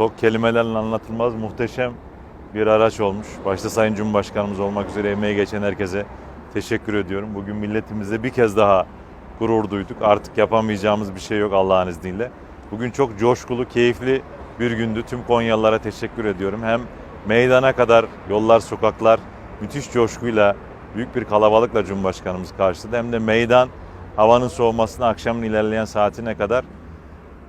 Çok kelimelerle anlatılmaz muhteşem bir araç olmuş. Başta Sayın Cumhurbaşkanımız olmak üzere emeği geçen herkese teşekkür ediyorum. Bugün milletimizle bir kez daha gurur duyduk. Artık yapamayacağımız bir şey yok Allah'ın izniyle. Bugün çok coşkulu, keyifli bir gündü. Tüm Konyalılara teşekkür ediyorum. Hem meydana kadar yollar, sokaklar müthiş coşkuyla, büyük bir kalabalıkla Cumhurbaşkanımız karşıladı. Hem de meydan havanın soğumasına akşamın ilerleyen saatine kadar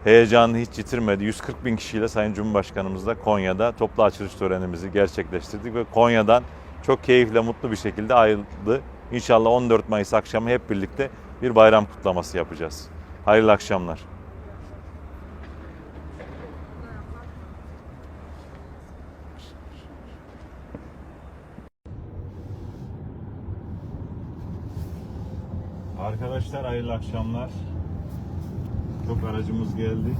heyecanını hiç yitirmedi. 140 bin kişiyle Sayın Cumhurbaşkanımızla Konya'da toplu açılış törenimizi gerçekleştirdik ve Konya'dan çok keyifle, mutlu bir şekilde ayrıldı. İnşallah 14 Mayıs akşamı hep birlikte bir bayram kutlaması yapacağız. Hayırlı akşamlar. Arkadaşlar hayırlı akşamlar. Çok aracımız geldi.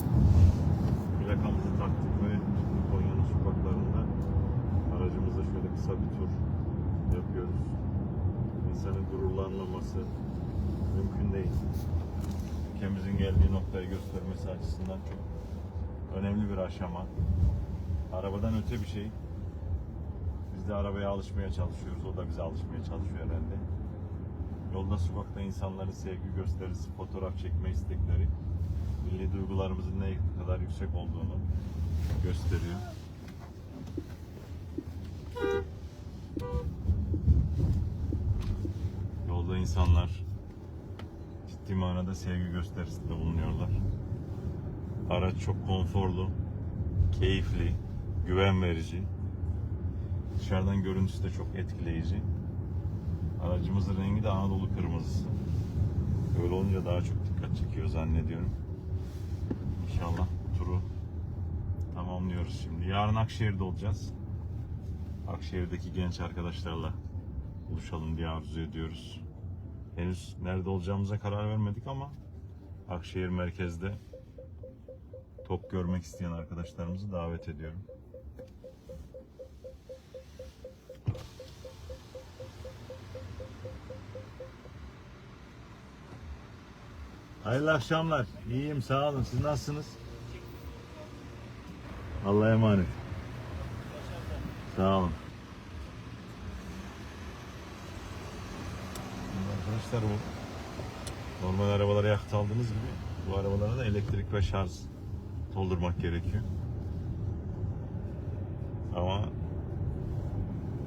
Plakamızı taktık ve Konya'nın sokaklarında aracımızla şöyle kısa bir tur yapıyoruz. İnsanın gururlanmaması mümkün değil. Ülkemizin geldiği noktayı göstermesi açısından çok önemli bir aşama. Arabadan öte bir şey. Biz de arabaya alışmaya çalışıyoruz. O da bize alışmaya çalışıyor herhalde. Yolda sokakta insanların sevgi gösterisi, fotoğraf çekme istekleri duygularımızın ne kadar yüksek olduğunu gösteriyor. Yolda insanlar ciddi manada sevgi gösterisinde bulunuyorlar. Araç çok konforlu, keyifli, güven verici. Dışarıdan görüntüsü de çok etkileyici. Aracımızın rengi de Anadolu kırmızısı. Böyle olunca daha çok dikkat çekiyor zannediyorum. İnşallah turu tamamlıyoruz şimdi. Yarın Akşehir'de olacağız. Akşehir'deki genç arkadaşlarla buluşalım diye arzu ediyoruz. Henüz nerede olacağımıza karar vermedik ama Akşehir merkezde top görmek isteyen arkadaşlarımızı davet ediyorum. Hayırlı akşamlar. İyiyim sağ olun. Siz nasılsınız? Allah'a emanet. Sağ olun. Arkadaşlar bu normal arabalara yakıt aldığınız gibi bu arabalara da elektrik ve şarj doldurmak gerekiyor. Ama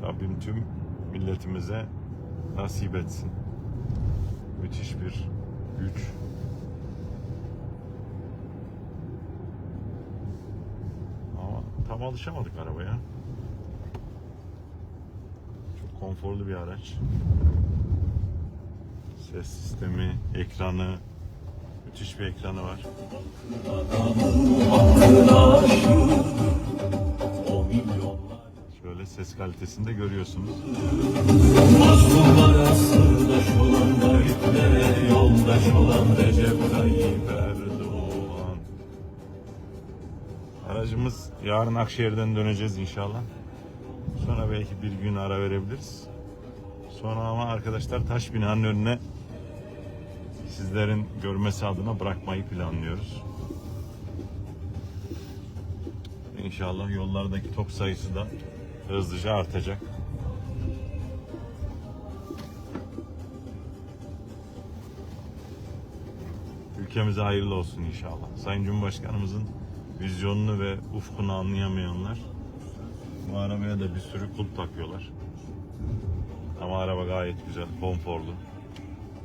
Rabbim tüm milletimize nasip etsin. Müthiş bir güç. Ama alışamadık arabaya. Çok konforlu bir araç. Ses sistemi, ekranı, müthiş bir ekranı var. Şöyle ses kalitesini de görüyorsunuz. Yoldaş olan Recep Tayyip Erdoğan. Aracımız yarın Akşehir'den döneceğiz inşallah. Sonra belki bir gün ara verebiliriz. Sonra ama arkadaşlar taş binanın önüne sizlerin görmesi adına bırakmayı planlıyoruz. İnşallah yollardaki top sayısı da hızlıca artacak. Ülkemize hayırlı olsun inşallah. Sayın Cumhurbaşkanımızın vizyonunu ve ufkunu anlayamayanlar bu arabaya da bir sürü kulp takıyorlar. Ama araba gayet güzel, konforlu.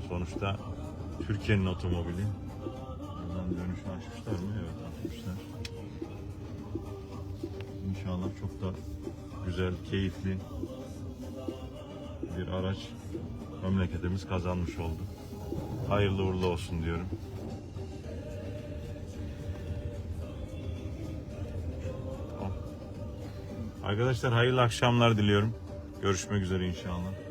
Sonuçta Türkiye'nin otomobili. Buradan dönüşü açmışlar mı? Evet açmışlar. İnşallah çok da güzel, keyifli bir araç memleketimiz kazanmış oldu. Hayırlı uğurlu olsun diyorum. Arkadaşlar hayırlı akşamlar diliyorum. Görüşmek üzere inşallah.